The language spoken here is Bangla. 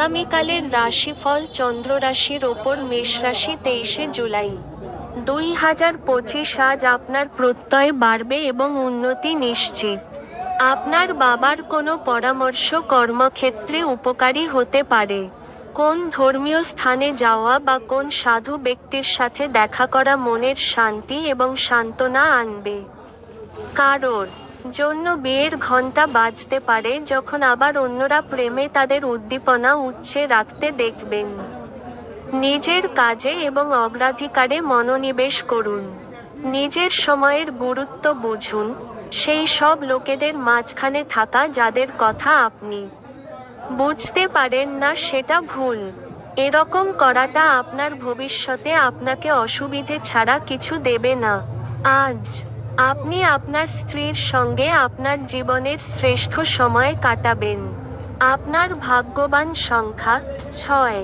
আগামীকালের রাশিফল চন্দ্র রাশির ওপর মেষ রাশি তেইশে জুলাই। দুই হাজার পঁচিশ আজ আপনার প্রত্যয় বাড়বে এবং উন্নতি নিশ্চিত। আপনার বাবার কোনো পরামর্শ কর্মক্ষেত্রে উপকারী হতে পারে। কোন ধর্মীয় স্থানে যাওয়া বা কোন সাধু ব্যক্তির সাথে দেখা করা মনের শান্তি এবং সান্ত্বনা আনবে? কারোর জন্য বিয়ের ঘণ্টা বাজতে পারে যখন আবার অন্যরা প্রেমে তাদের উদ্দীপনা উচ্চে রাখতে দেখবেন। নিজের কাজে এবং অগ্রাধিকারে মনোনিবেশ করুন। নিজের সময়ের গুরুত্ব বুঝুন। সেই সব লোকেদের মাঝখানে থাকা যাদের কথা আপনি বুঝতে পারেন না সেটা ভুল। এরকম করাটা আপনার ভবিষ্যতে আপনাকে অসুবিধে ছাড়া কিছু দেবে না। আজ আপনি আপনার স্ত্রীর সঙ্গে আপনার জীবনের শ্রেষ্ঠ সময় কাটাবেন। আপনার ভাগ্যবান সংখ্যা ছয়।